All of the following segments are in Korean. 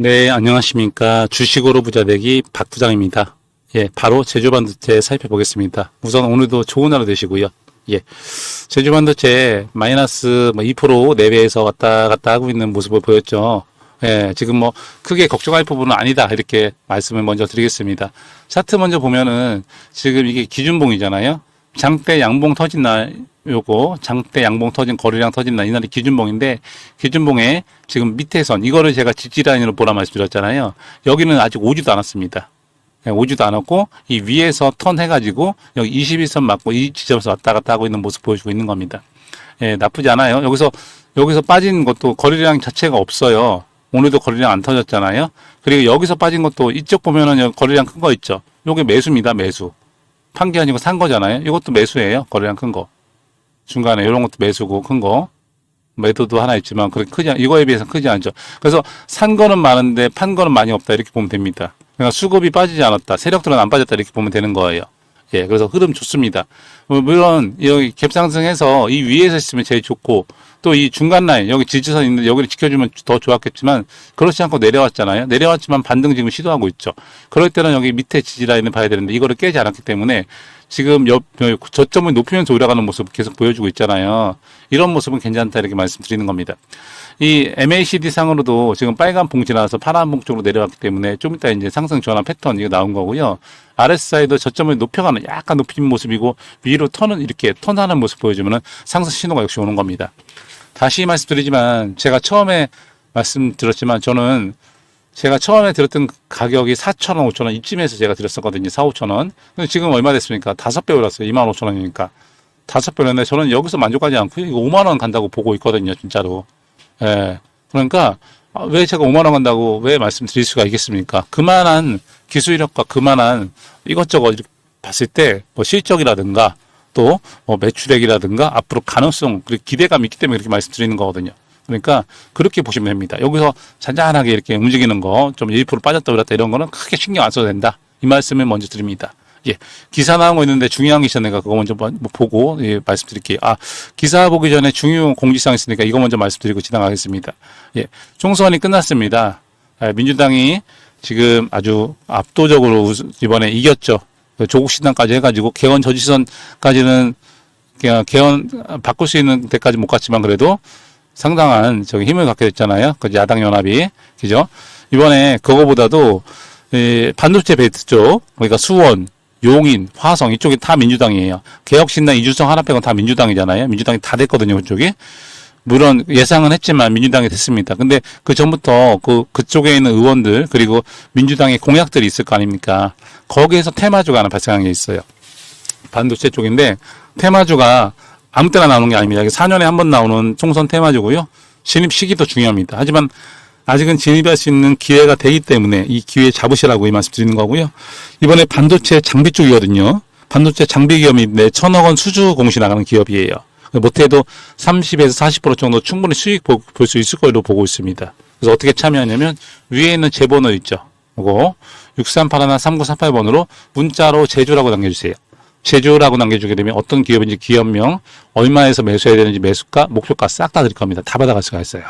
네, 안녕하십니까. 주식으로 부자 되기 박 부장입니다. 예, 바로 제주반도체 살펴보겠습니다. 우선 오늘도 좋은 하루 되시고요. 예. 제주반도체 마이너스 뭐 2% 내외에서 왔다 갔다 하고 있는 모습을 보였죠. 예, 지금 뭐 크게 걱정할 부분은 아니다. 이렇게 말씀을 먼저 드리겠습니다. 차트 먼저 보면은 지금 이게 기준봉이잖아요. 장대 양봉 터진 날 요거 장대 양봉 터진 거래량 터진 날 이날이 기준봉인데 기준봉에 지금 밑에 선 이거를 제가 지지라인으로 보라 말씀드렸잖아요. 여기는 아직 오지도 않았습니다. 예, 오지도 않았고 이 위에서 턴 해가지고 여기 21선 맞고 이 지점에서 왔다 갔다 하고 있는 모습 보여주고 있는 겁니다. 예, 나쁘지 않아요. 여기서 여기서 빠진 것도 거래량 자체가 없어요. 오늘도 거래량 안 터졌잖아요. 그리고 여기서 빠진 것도 이쪽 보면은 거래량 큰 거 있죠. 요게 매수입니다. 매수. 판게 아니고 산 거잖아요. 이것도 매수예요. 거래량 큰 거. 중간에 이런 것도 매수고 큰 거. 매도도 하나 있지만 그렇게 크지 않, 이거에 비해서 크지 않죠. 그래서 산 거는 많은데 판 거는 많이 없다 이렇게 보면 됩니다. 그러니까 수급이 빠지지 않았다. 세력들은 안 빠졌다 이렇게 보면 되는 거예요. 예, 그래서 흐름 좋습니다. 뭐 물론 여기 갭상승해서 이 위에서 있으면 제일 좋고 또 이 중간 라인 여기 지지선 있는데 여기를 지켜주면 더 좋았겠지만 그렇지 않고 내려왔잖아요. 내려왔지만 반등 지금 시도하고 있죠. 그럴 때는 여기 밑에 지지 라인을 봐야 되는데 이거를 깨지 않았기 때문에 지금 옆 저점을 높이면서 올라가는 모습 계속 보여주고 있잖아요. 이런 모습은 괜찮다 이렇게 말씀드리는 겁니다. 이 MACD 상으로도 지금 빨간 봉 지나서 파란 봉 쪽으로 내려왔기 때문에 좀 이따 이제 상승 전환 패턴 이거 나온 거고요. RSI도 저점을 높여가는 약간 높인 모습이고 위로 턴은 이렇게 턴하는 모습 보여주면은 상승 신호가 역시 오는 겁니다. 다시 말씀드리지만 제가 처음에 말씀드렸지만 저는 제가 처음에 들었던 가격이 4,000원, 5,000원 이쯤에서 제가 들었었거든요. 4, 5,000원. 근데 지금 얼마 됐습니까? 다섯 배 올랐어요. 2만 5천 원이니까. 다섯 배 올랐는데 저는 여기서 만족하지 않고 이거 5만 원 간다고 보고 있거든요. 진짜로. 예. 그러니까 아, 왜 제가 5만 원 간다고 왜 말씀드릴 수가 있겠습니까? 그만한 기술력과 그만한 이것저것 이렇게 봤을 때 뭐 실적이라든가 또뭐 매출액이라든가 앞으로 가능성 그리고 기대감이 있기 때문에 그렇게 말씀드리는 거거든요. 그러니까 그렇게 보시면 됩니다. 여기서 잔잔하게 이렇게 움직이는 거 좀 1% 빠졌다 그랬다 이런 거는 크게 신경 안 써도 된다. 이 말씀을 먼저 드립니다. 예. 기사 나온 거 있는데 중요한 게 내가 그거 먼저 뭐 보고 예, 말씀드릴게요. 아, 기사 보기 전에 중요 공지사항 있으니까 이거 먼저 말씀드리고 지나가겠습니다. 예. 총선이 끝났습니다. 아, 민주당이 지금 아주 압도적으로 이번에 이겼죠. 조국 신당까지 해가지고 개헌 저지선까지는 개헌 바꿀 수 있는 데까지 못 갔지만 그래도 상당한 저기 힘을 갖게 됐잖아요. 그 야당 연합이 그죠? 이번에 그거보다도 이 반도체 베이트 쪽 그러니까 수원, 용인, 화성 이쪽이 다 민주당이에요. 개혁신당 이주성 하나 빼고 다 민주당이잖아요. 민주당이 다 됐거든요. 그쪽이. 물론 예상은 했지만 민주당이 됐습니다. 근데 그 전부터 그 그쪽에 있는 의원들 그리고 민주당의 공약들이 있을 거 아닙니까? 거기에서 테마주가 하나 발생한 게 있어요. 반도체 쪽인데 테마주가 아무 때나 나오는 게 아닙니다. 이게 4년에 한 번 나오는 총선 테마주고요. 진입 시기도 중요합니다. 하지만 아직은 진입할 수 있는 기회가 되기 때문에 이 기회 잡으시라고 이 말씀 드리는 거고요. 이번에 반도체 장비 쪽이거든요. 반도체 장비 기업인데 천억 원 수주 공시 나가는 기업이에요. 못해도 30에서 40% 정도 충분히 수익 볼 수 있을 거로 보고 있습니다. 그래서 어떻게 참여하냐면 위에 있는 제 번호 있죠. 그거 6381나 3948번으로 문자로 제주라고 남겨주세요. 제주라고 남겨주게 되면 어떤 기업인지 기업명, 얼마에서 매수해야 되는지 매수가, 목표가 싹 다 드릴 겁니다. 다 받아갈 수가 있어요.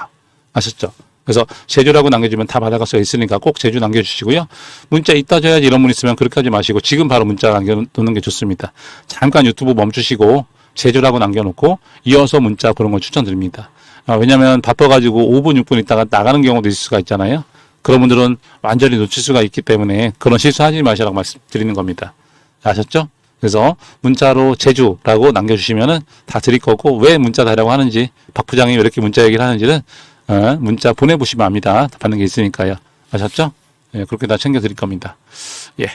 아셨죠? 그래서 제주라고 남겨주면 다 받아갈 수가 있으니까 꼭 제주 남겨주시고요. 문자 이따 줘야지 이런 분 있으면 그렇게 하지 마시고 지금 바로 문자 남겨놓는 게 좋습니다. 잠깐 유튜브 멈추시고 제주라고 남겨놓고 이어서 문자 그런 걸 추천드립니다. 아, 왜냐하면 바빠가지고 5분, 6분 있다가 나가는 경우도 있을 수가 있잖아요. 그런 분들은 완전히 놓칠 수가 있기 때문에 그런 실수하지 마시라고 말씀드리는 겁니다. 아셨죠? 그래서 문자로 제주라고 남겨주시면은 다 드릴 거고 왜 문자 달라고 하는지 박 부장이 왜 이렇게 문자 얘기를 하는지는 어, 문자 보내보시면 압니다. 받는 게 있으니까요. 아셨죠? 예, 그렇게 다 챙겨 드릴 겁니다. 예.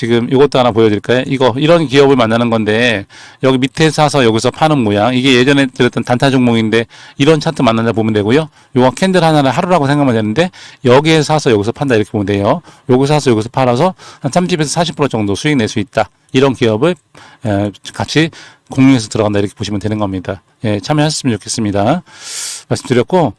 지금 이것도 하나 보여드릴까요? 이거 이런 기업을 만나는 건데 여기 밑에 사서 여기서 파는 모양 이게 예전에 들었던 단타 종목인데 이런 차트 만나다 보면 되고요. 요거 캔들 하나를 하루라고 생각하면 되는데 여기에 사서 여기서 판다 이렇게 보면 돼요. 여기 사서 여기서 팔아서 한 30에서 40% 정도 수익 낼 수 있다. 이런 기업을 에, 같이 공유해서 들어간다 이렇게 보시면 되는 겁니다. 예, 참여하셨으면 좋겠습니다. 말씀드렸고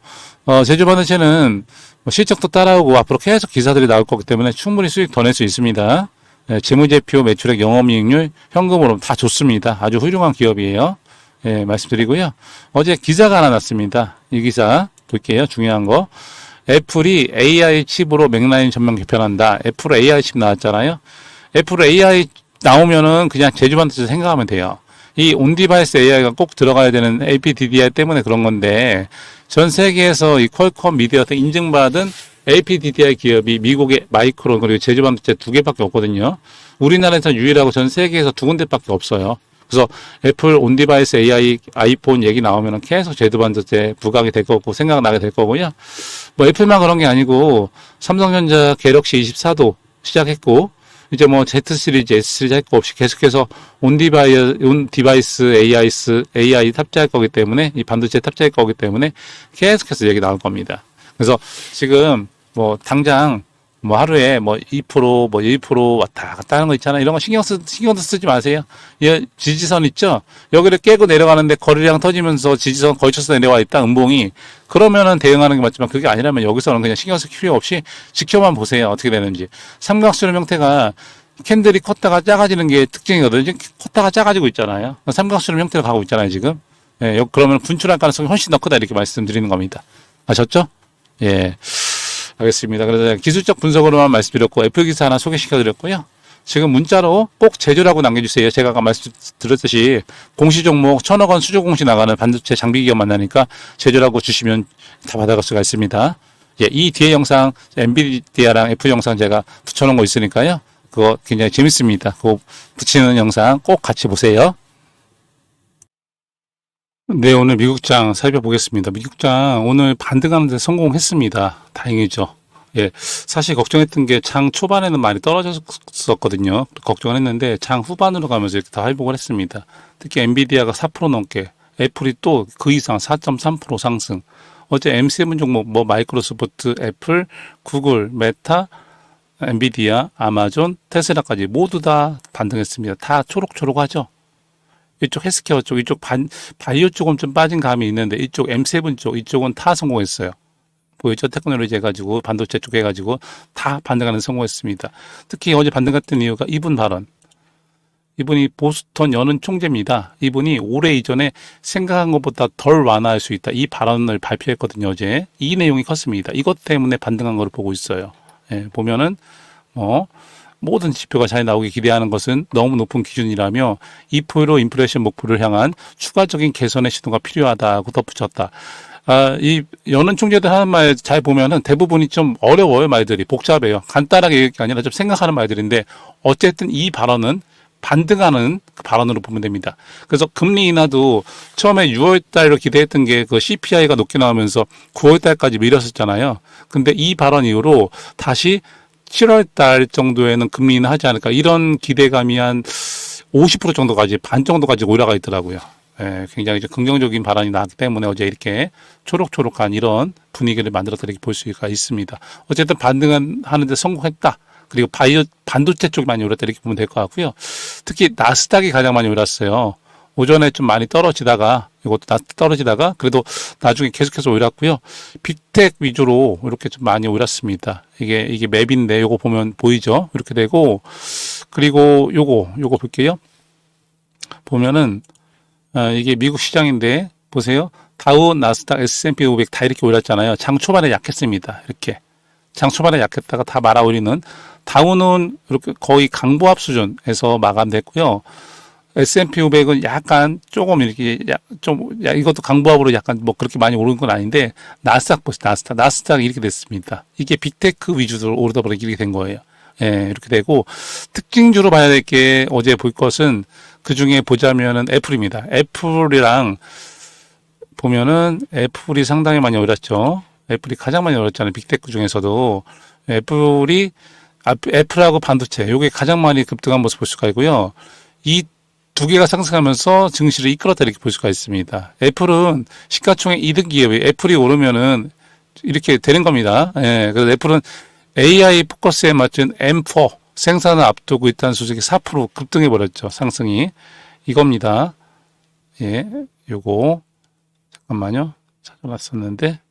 어, 제주반도체는 뭐 실적도 따라오고 앞으로 계속 기사들이 나올 거기 때문에 충분히 수익 더 낼 수 있습니다. 예, 재무제표, 매출액, 영업이익률, 현금으로 다 좋습니다. 아주 훌륭한 기업이에요. 예, 말씀드리고요. 어제 기사가 하나 났습니다. 이 기사 볼게요. 중요한 거. 애플이 AI 칩으로 맥라인 전면 개편한다. 애플 AI 칩 나왔잖아요. 애플 AI 나오면은 그냥 제주반도체 생각하면 돼요. 이 온디바이스 AI가 꼭 들어가야 되는 APDDI 때문에 그런 건데 전 세계에서 이 퀄컴 미디어한테 인증받은 APDDI 기업이 미국의 마이크론 그리고 제주반도체 두 개밖에 없거든요. 우리나라에서 유일하고 전 세계에서 두 군데밖에 없어요. 그래서 애플 온디바이스 AI 아이폰 얘기 나오면 계속 제주반도체 부각이 될 거고 생각나게 될 거고요. 뭐 애플만 그런 게 아니고 삼성전자 갤럭시 24도 시작했고 이제 뭐 Z 시리즈, S 시리즈 할 거 없이 계속해서 온 디바이 온 디바이스 AI스 AI 탑재할 거기 때문에 이 반도체 탑재할 거기 때문에 계속해서 얘기 나올 겁니다. 그래서 지금 뭐 당장 뭐 하루에 뭐 2%, 뭐 1% 왔다 갔다 하는 거 있잖아요. 이런 거 신경 쓰, 신경도 쓰지 마세요. 이 지지선 있죠? 여기를 깨고 내려가는데 거리량 터지면서 지지선 걸쳐서 내려와 있다, 음봉이. 그러면은 대응하는 게 맞지만 그게 아니라면 여기서는 그냥 신경 쓸 필요 없이 지켜만 보세요. 어떻게 되는지. 삼각수렴 형태가 캔들이 컸다가 작아지는 게 특징이거든요. 지금 컸다가 작아지고 있잖아요. 삼각수렴 형태로 가고 있잖아요, 지금. 예, 여- 그러면 분출할 가능성이 훨씬 더 크다 이렇게 말씀드리는 겁니다. 아셨죠? 예. 알겠습니다. 그래서 기술적 분석으로만 말씀드렸고 애플 기사 하나 소개시켜 드렸고요. 지금 문자로 꼭 제조라고 남겨주세요. 제가 아까 말씀드렸듯이 공시 종목 천억 원 수조 공시 나가는 반도체 장비 기업 만나니까 제조라고 주시면 다 받아갈 수가 있습니다. 예, 이 뒤에 영상 엔비디아랑 애플 영상 제가 붙여놓은 거 있으니까요. 그거 굉장히 재밌습니다. 그거 붙이는 영상 꼭 같이 보세요. 네, 오늘 미국장 살펴보겠습니다. 미국장 오늘 반등하는데 성공했습니다. 다행이죠. 예, 사실 걱정했던 게 장 초반에는 많이 떨어졌었거든요. 걱정을 했는데 장 후반으로 가면서 이렇게 다 회복을 했습니다. 특히 엔비디아가 4% 넘게, 애플이 또 그 이상 4.3% 상승. 어제 M7 종목 뭐 마이크로소프트, 애플, 구글, 메타, 엔비디아, 아마존, 테슬라까지 모두 다 반등했습니다. 다 초록초록하죠. 이쪽 헬스케어 쪽, 이쪽 반, 바이오 쪽은 좀 빠진 감이 있는데 이쪽 M7 쪽, 이쪽은 다 성공했어요. 보이죠? 테크놀로지 해가지고 반도체 쪽 해가지고 다 반등하는 성공했습니다. 특히 어제 반등했던 이유가 이분 발언. 이분이 보스턴 여는 총재입니다. 이분이 올해 이전에 생각한 것보다 덜 완화할 수 있다. 이 발언을 발표했거든요, 어제. 이 내용이 컸습니다. 이것 때문에 반등한 걸 보고 있어요. 예, 보면은, 뭐, 모든 지표가 잘 나오기 기대하는 것은 너무 높은 기준이라며 2% 인플레이션 목표를 향한 추가적인 개선의 시도가 필요하다고 덧붙였다. 아, 이 연은 총재들 하는 말 잘 보면은 대부분이 좀 어려워요, 말들이. 복잡해요. 간단하게 얘기할 게 아니라 좀 생각하는 말들인데 어쨌든 이 발언은 반등하는 그 발언으로 보면 됩니다. 그래서 금리 인하도 처음에 6월 달로 기대했던 게 그 CPI가 높게 나오면서 9월 달까지 미뤘었잖아요. 근데 이 발언 이후로 다시 7월 달 정도에는 금리 인하하지 않을까 이런 기대감이 한 50% 정도까지 반 정도까지 올라가 있더라고요. 예, 굉장히 이제 긍정적인 발언이 나왔기 때문에 어제 이렇게 초록초록한 이런 분위기를 만들었다 이렇게 볼 수가 있습니다. 어쨌든 반등은 하는데 성공했다. 그리고 바이오 반도체 쪽이 많이 올랐다 이렇게 보면 될 것 같고요. 특히 나스닥이 가장 많이 올랐어요. 오전에 좀 많이 떨어지다가 이것도 나- 떨어지다가 그래도 나중에 계속해서 올랐고요. 빅텍 위주로 이렇게 좀 많이 올랐습니다. 이게 이게 맵인데 요거 보면 보이죠? 이렇게 되고 그리고 요거 요거 볼게요. 보면은 아, 이게 미국 시장인데 보세요. 다우, 나스닥, S&P 500 다 이렇게 올랐잖아요. 장 초반에 약했습니다. 이렇게. 장 초반에 약했다가 다 말아 올리는 다우는 이렇게 거의 강보합 수준에서 마감됐고요. S&P 500은 약간 조금 이렇게 야- 좀 야, 이것도 강보합으로 약간 뭐 그렇게 많이 오른 건 아닌데 나스닥 보세요. 나스닥. 나스닥이 이렇게 됐습니다. 이게 빅테크 위주로 오르다 보니 이렇게 된 거예요. 예, 이렇게 되고 특징주로 봐야 될 게 어제 볼 것은 그 중에 보자면은 애플입니다. 애플이랑 보면은 애플이 상당히 많이 올랐죠. 애플이 가장 많이 올랐잖아요. 빅테크 중에서도 애플이 아, 애플하고 반도체 요게 가장 많이 급등한 모습 볼 수가 있고요. 이 두 개가 상승하면서 증시를 이끌었다 이렇게 볼 수가 있습니다. 애플은 시가총액 2등 기업이 애플이 오르면은 이렇게 되는 겁니다. 예, 그래서 애플은 AI 포커스에 맞춘 M4 생산을 앞두고 있다는 소식이 4% 급등해 버렸죠. 상승이 이겁니다. 예, 요거 잠깐만요. 찾아봤었는데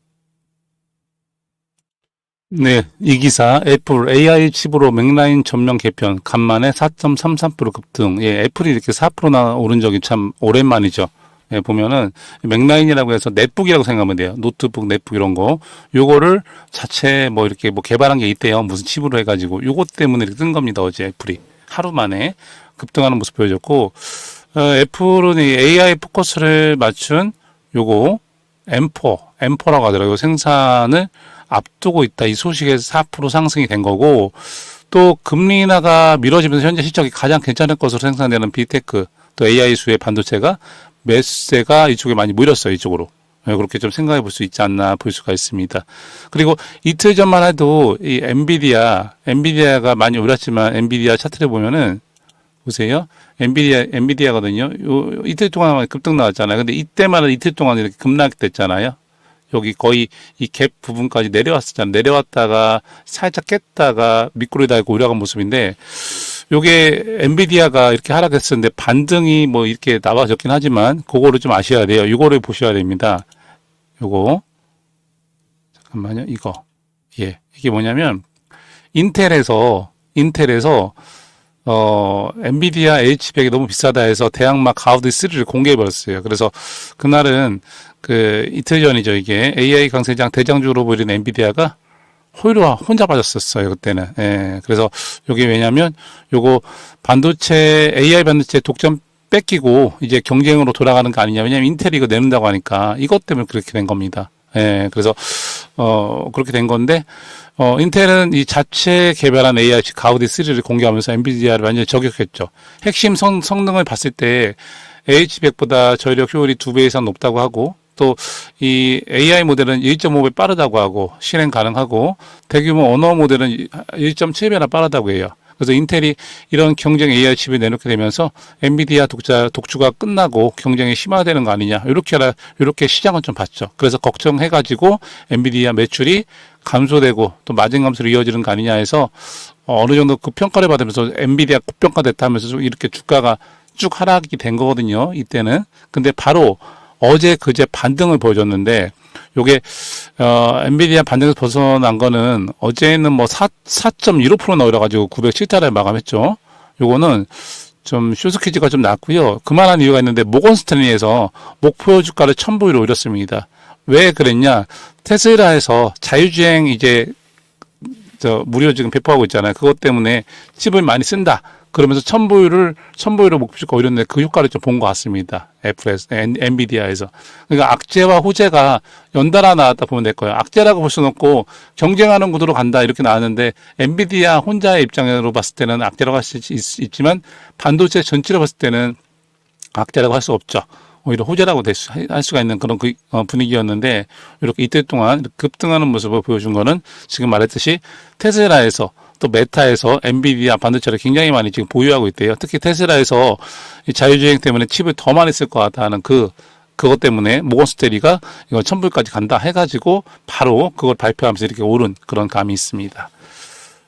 네, 이 기사 애플 AI 칩으로 맥라인 전면 개편 간만에 4.33% 급등. 예, 애플이 이렇게 4%나 오른 적이 참 오랜만이죠. 예, 보면은 맥라인이라고 해서 넷북이라고 생각하면 돼요. 노트북, 넷북 이런 거. 요거를 자체 뭐 이렇게 뭐 개발한 게 있대요. 무슨 칩으로 해가지고 요것 때문에 이렇게 뜬 겁니다. 어제 애플이 하루 만에 급등하는 모습 보여줬고 어, 애플은 이 AI 포커스를 맞춘 요거 M4, M4라고 하더라고요. 생산을 앞두고 있다. 이 소식에서 4% 상승이 된 거고 또 금리 인하가 미뤄지면서 현재 실적이 가장 괜찮을 것으로 생산되는 비테크 또 AI 수의 반도체가 매수세가 이쪽에 많이 몰렸어요. 이쪽으로. 네, 그렇게 좀 생각해 볼 수 있지 않나 볼 수가 있습니다. 그리고 이틀 전만 해도 이 엔비디아, 엔비디아가 많이 올랐지만 엔비디아 차트를 보면은 보세요. 엔비디아, 엔비디아거든요. 요, 이틀 동안 급등 나왔잖아요. 근데 이때만 이틀 동안 이렇게 급락됐잖아요. 여기 거의 이 갭 부분까지 내려왔었잖아요. 내려왔다가 살짝 깼다가 달고 올라간 모습인데 요게 엔비디아가 이렇게 하락했었는데 반등이 뭐 이렇게 나와졌긴 하지만 그거를 좀 아셔야 돼요. 이거를 보셔야 됩니다. 요거 잠깐만요. 이거 예 이게 뭐냐면 인텔에서 인텔에서 어 엔비디아 H100이 너무 비싸다 해서 대항마 가우드 3를 공개해 버렸어요. 그래서 그날은 그 이틀 전이죠 이게 AI 강세장 대장주로 보이는 엔비디아가 호의로 혼자 빠졌었어요 그때는. 예. 그래서 요게 왜냐면 요거 반도체 AI 반도체 독점 뺏기고 이제 경쟁으로 돌아가는 거 아니냐. 왜냐면 인텔이 이거 내는다고 하니까 이것 때문에 그렇게 된 겁니다. 예. 그래서 어 그렇게 된 건데 어 인텔은 이 자체 개발한 AI 가우디 3를 공개하면서 엔비디아를 완전히 저격했죠. 핵심 성, 성능을 봤을 때 H100보다 전력 효율이 두 배 이상 높다고 하고 또 이 AI 모델은 1.5배 빠르다고 하고 실행 가능하고 대규모 언어 모델은 1.7배나 빠르다고 해요. 그래서 인텔이 이런 경쟁 AI 칩을 내놓게 되면서 엔비디아 독자 독주가 끝나고 경쟁이 심화되는 거 아니냐 이렇게 이렇게 시장은 좀 봤죠. 그래서 걱정해가지고 엔비디아 매출이 감소되고 또 마진 감소로 이어지는 거 아니냐 해서 어, 어느 정도 그 평가를 받으면서 엔비디아 고평가됐다 하면서 좀 이렇게 주가가 쭉 하락이 된 거거든요. 이때는 근데 바로 어제 그제 반등을 보여줬는데 요게 어 엔비디아 반등에서 벗어난 거는 어제는 뭐 4, 4.15%나 올라가지고 907달러에 마감했죠. 요거는 좀 쇼스퀴즈가 좀 났고요. 그만한 이유가 있는데 모건 스탠리에서 목표 주가를 1000부위로 올렸습니다. 왜 그랬냐? 테슬라에서 자유주행 이제 저 무료 지금 배포하고 있잖아요. 그것 때문에 칩을 많이 쓴다. 그러면서 천보유를 천보유로 목표주가 올렸는데 그 효과를 좀 본 것 같습니다. 애플에서 엔, 엔비디아에서 그러니까 악재와 호재가 연달아 나왔다 보면 될 거예요. 악재라고 볼 수는 없고 경쟁하는 구도로 간다 이렇게 나왔는데 엔비디아 혼자의 입장으로 봤을 때는 악재라고 할 수 있지만 반도체 전체로 봤을 때는 악재라고 할 수 없죠. 오히려 호재라고 될 수, 할 수가 있는 그런 그, 어, 분위기였는데 이렇게 이틀 동안 급등하는 모습을 보여준 거는 지금 말했듯이 테슬라에서 또 메타에서 엔비디아 반도체를 굉장히 많이 지금 보유하고 있대요. 특히 테슬라에서 이 자율주행 때문에 칩을 더 많이 쓸 것 같다 하는 그 그것 때문에 모건스테리가 이거 천불까지 간다 해가지고 바로 그걸 발표하면서 이렇게 오른 그런 감이 있습니다.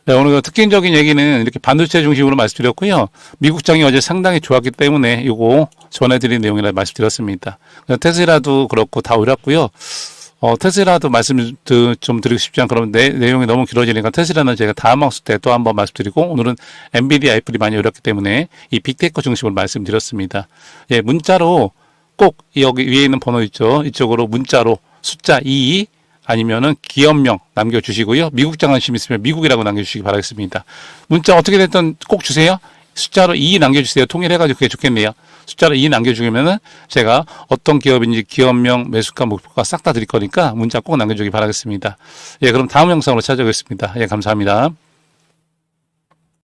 네, 오늘 그 특징적인 얘기는 이렇게 반도체 중심으로 말씀드렸고요. 미국장이 어제 상당히 좋았기 때문에 이거 전해드린 내용이라 말씀드렸습니다. 테슬라도 그렇고 다 올랐고요. 어, 테슬라도 말씀 좀 드리고 싶지 않 그러면 내, 내용이 너무 길어지니까 테슬라는 제가 다음 학수 때또 한번 말씀드리고 오늘은 엔비디아 애플이 많이 어렵기 때문에 이 빅테크 중심으로 말씀드렸습니다. 예, 문자로 꼭 여기 위에 있는 번호 있죠. 이쪽으로 문자로 숫자 2 아니면은 기업명 남겨주시고요. 미국 장 관심 있으면 미국이라고 남겨주시기 바라겠습니다. 문자 어떻게 됐든 꼭 주세요. 숫자로 2 남겨주세요. 통일해가지고 그게 좋겠네요. 숫자로 2 남겨주면은 제가 어떤 기업인지 기업명, 매수가, 목표가 싹 다 드릴 거니까 문자 꼭 남겨주기 바라겠습니다. 예, 그럼 다음 영상으로 찾아오겠습니다. 예, 감사합니다.